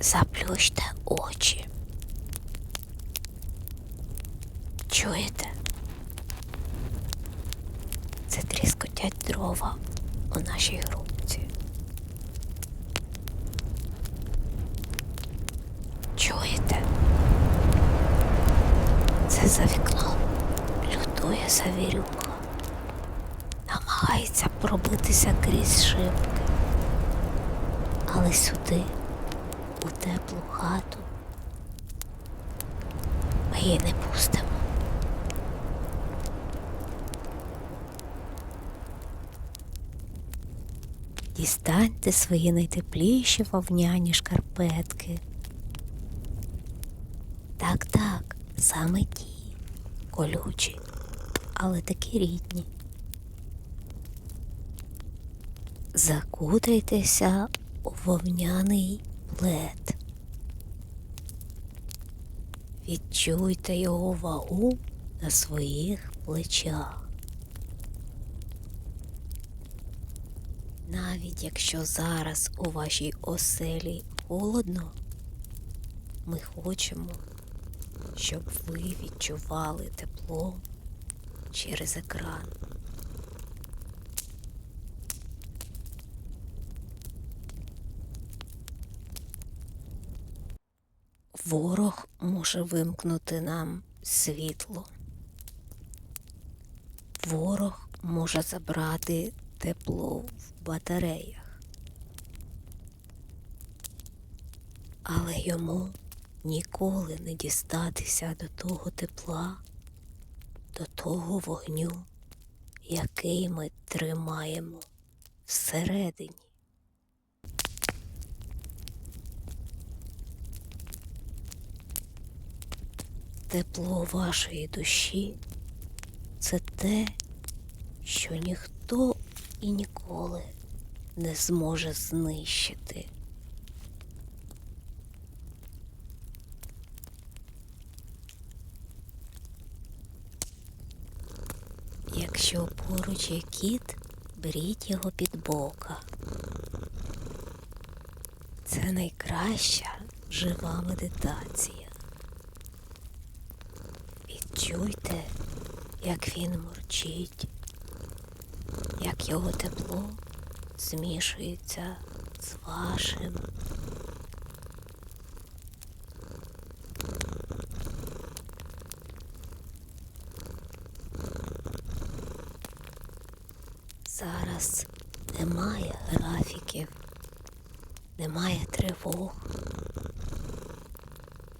Заплющте очі. Чуєте? Це тріскотять дрова у нашій грубці. Чуєте? Це за вікном лютує завірюха. Намагається пробитися крізь шибки. Але сюди, у теплу хату, ми її не пустимо. Дістаньте свої найтепліші вовняні шкарпетки. Так, так, саме ті, колючі, але такі рідні. Закутайтеся у вовняний плед. Відчуйте його вагу на своїх плечах. Навіть якщо зараз у вашій оселі холодно, ми хочемо, щоб ви відчували тепло через екран. Ворог може вимкнути нам світло. Ворог може забрати тепло в батареях. Але йому ніколи не дістатися до того тепла, до того вогню, який ми тримаємо всередині. Тепло вашої душі це те, що ніхто і ніколи не зможе знищити. Якщо поруч є кіт, беріть його під бока. Це найкраща жива медитація. Відчуйте, як він мурчить, як його тепло змішується з вашим. Зараз немає графіків, немає тривог,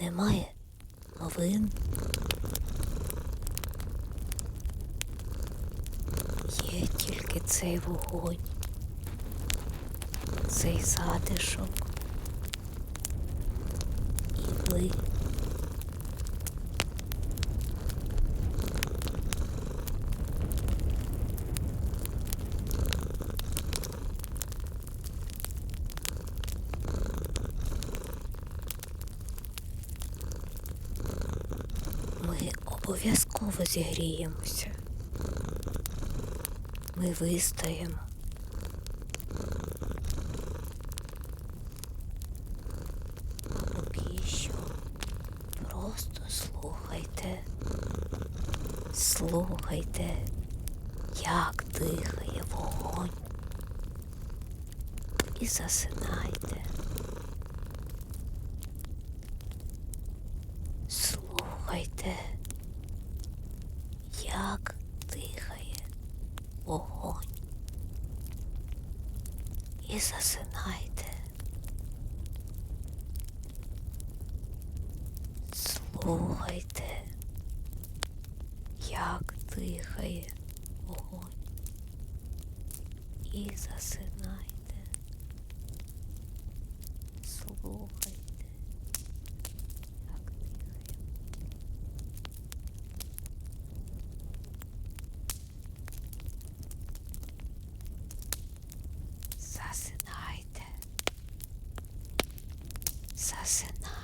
немає новин. Є тільки цей вогонь, цей затишок. І ви. Обов'язково зігріємося. Ми вистоїмо. Поки що просто слухайте, слухайте, як дихає вогонь. І засинайте. Слухайте, як дихає вогонь. І засинайте. Слухайте, як дихає вогонь. І засинайте. Слухайте, як дихає. Засинайте. Засинайте. Засинайте.